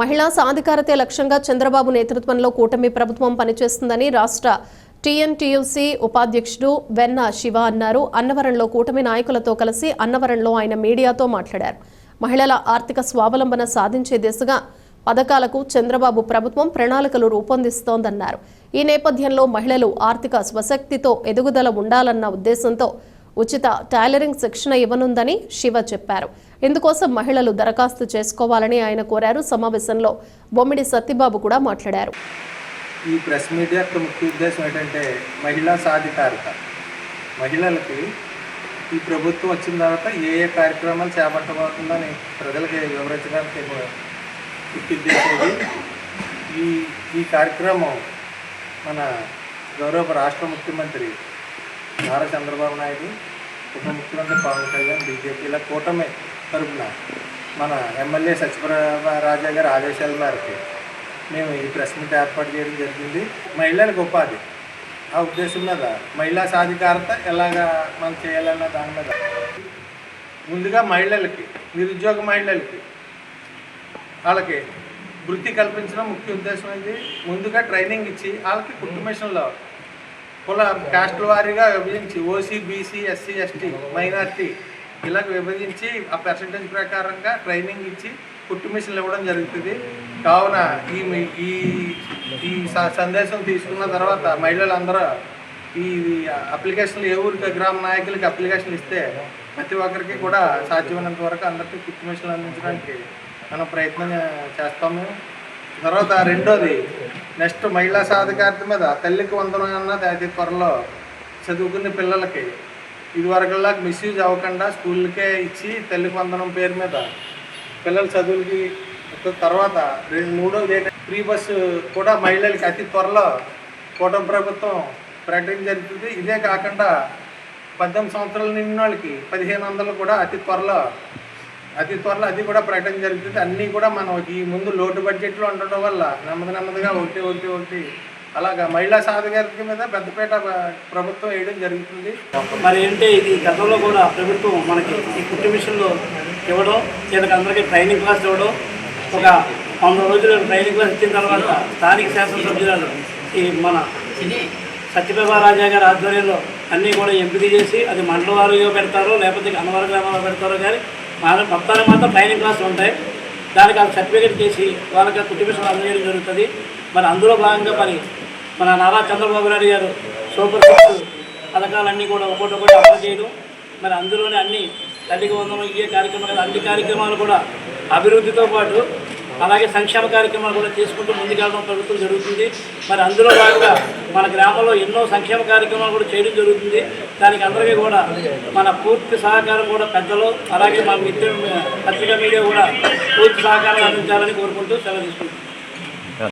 మహిళా సాధికారతే లక్ష్యంగా చంద్రబాబు నేతృత్వంలో కూటమి ప్రభుత్వం పనిచేస్తుందని రాష్ట్ర టీఎన్టీయూసీ ఉపాధ్యక్షుడు వెన్న శివ అన్నారు. అన్నవరంలో కూటమి నాయకులతో కలిసి అన్నవరంలో ఆయన మీడియాతో మాట్లాడారు. మహిళల ఆర్థిక స్వావలంబన సాధించే దిశగా పథకాలకు చంద్రబాబు ప్రభుత్వం ప్రణాళికలు రూపొందిస్తోందన్నారు. ఈ నేపథ్యంలో మహిళలు ఆర్థిక స్వశక్తితో ఎదుగుదల ఉండాలన్న ఉద్దేశంతో ఉచిత టైలరింగ్ శిక్షణ ఇవ్వనుందని శివ చెప్పారు. ఇందుకోసం మహిళలు దరఖాస్తు చేసుకోవాలని ఆయన కోరారు. సమావేశంలో బొమ్మిడి సత్యబాబు కూడా మాట్లాడారు. ఈ ప్రెస్ మీడియా యొక్క ముఖ్య ఉద్దేశం ఏంటంటే మహిళా సాధికారత. మహిళలకి ఈ ప్రభుత్వం వచ్చిన తర్వాత ఏ ఏ కార్యక్రమాలు చేపట్టబోతుందని ప్రజలకి వివరించడానికి ముఖ్య ఈ ఈ కార్యక్రమం మన గౌరవ రాష్ట్ర ముఖ్యమంత్రి నారా చంద్రబాబు నాయుడు ఉప ముఖ్యమంత్రి పవన్ కళ్యాణ్ బీజేపీ ఇలా కూటమి తరపున మన ఎమ్మెల్యే సత్యప్రభ రాజా గారి ఆదేశాల మేరకు మేము ఈ ప్రెస్ మీట్ ఏర్పాటు చేయడం జరిగింది. మహిళలకు ఉపాధి. ఆ ఉద్దేశం మీద మహిళా సాధికారత ఎలాగా మనం చేయాలన్న దాని మీద. ముందుగా మహిళలకి నిరుద్యోగ మహిళలకి వాళ్ళకి వృత్తి కల్పించడం ముఖ్య ఉద్దేశం ఇది ముందుగా ట్రైనింగ్ ఇచ్చి వాళ్ళకి కుటుంబ మిషన్లో కుల కాస్ట్ల వారీగా విభజించి OC BC SC ST minority ఇలా విభజించి ఆ పర్సంటేజ్ ప్రకారంగా ట్రైనింగ్ ఇచ్చి కుట్టు మిషన్లు ఇవ్వడం జరుగుతుంది. కావున ఈ ఈ ఈ స- సందేశం తీసుకున్న తర్వాత మహిళలందరూ ఈ అప్లికేషన్లు ఏ ఊరికి గ్రామ నాయకులకి అప్లికేషన్లు ఇస్తే ప్రతి ఒక్కరికి కూడా సాధ్యమైనంత వరకు అందరికీ కుట్టు మిషన్లు అందించడానికి మనం ప్రయత్నం చేస్తాము. తర్వాత రెండోది నెక్స్ట్ మహిళా సాధికారత మీద తల్లికి వందనం అన్నది అది త్వరలో చదువుకునే పిల్లలకి ఇదివరకులాగా మిస్యూజ్ అవ్వకుండా స్కూల్కే ఇచ్చి తల్లికి వందనం పేరు మీద పిల్లల చదువులకి తర్వాత రెండు మూడోది ఏంటంటే ఫ్రీ బస్సు కూడా మహిళలకి అతి త్వరలో కూటమి ప్రభుత్వం ప్రకటన జరుగుతుంది. ఇదే కాకుండా పద్దెనిమిది సంవత్సరాలు నిండిన వాళ్ళకి పదిహేను వందలు కూడా అతి త్వరలో అతి త్వరలో అది కూడా ప్రకటన జరుగుతుంది. అన్నీ కూడా మనం ఈ ముందు లోటు బడ్జెట్లో ఉండడం వల్ల నెమ్మది నెమ్మదిగా ఒకటి ఒకటి ఒకటి అలాగా మహిళా సాధికారిక మీద పెద్దపేట ప్రభుత్వం వేయడం జరుగుతుంది. మరి ఏంటి ఇది గతంలో కూడా ప్రభుత్వం మనకి ఈ కుట్టు మిషన్లో ఇవ్వడం వీళ్ళకి అందరికీ ట్రైనింగ్ క్లాస్ ఇవ్వడం ఒక వంద రోజులు ట్రైనింగ్ క్లాస్ ఇచ్చిన తర్వాత స్థానిక శాసనసభ్యురాలు ఈ మన సత్యప్రభా రాజా గారి ఆధ్వర్యంలో అన్నీ కూడా ఎంపిక చేసి అది మండల వారీగా పెడతారో లేకపోతే అన్నవరం గ్రామంలో పెడతారో కానీ మాత్రం భక్తాలకు మాత్రం ట్రైనింగ్ క్లాసులు ఉంటాయి. దానికి వాళ్ళు సర్టిఫికేట్ చేసి వాళ్ళకి ఆ కుటుంబ అందజేయడం జరుగుతుంది. మరి అందులో భాగంగా మరి మన నారా చంద్రబాబు నాయుడు గారు సూపర్ సిక్స్ పథకాలన్నీ కూడా ఒకటి ఒకటి అమలు చేయడం. మరి అందులోనే అన్ని తల్లికి వందనం ఇయ్యే కార్యక్రమాలు అన్ని కార్యక్రమాలు కూడా అభివృద్ధితో పాటు అలాగే సంక్షేమ కార్యక్రమాలు కూడా తీసుకుంటూ ముందుకెళ్ళడం ప్రభుత్వం జరుగుతుంది. మరి అందులో భాగంగా మన గ్రామంలో ఎన్నో సంక్షేమ కార్యక్రమాలు కూడా చేయడం జరుగుతుంది. దానికి అందరికీ కూడా మన పూర్తి సహకారం కూడా పెద్దలు అలాగే మా మిత్రులు పత్రికా మీడియా కూడా పూర్తి సహకారం అందించాలని కోరుకుంటూ సెలవు తీసుకుంటున్నాం.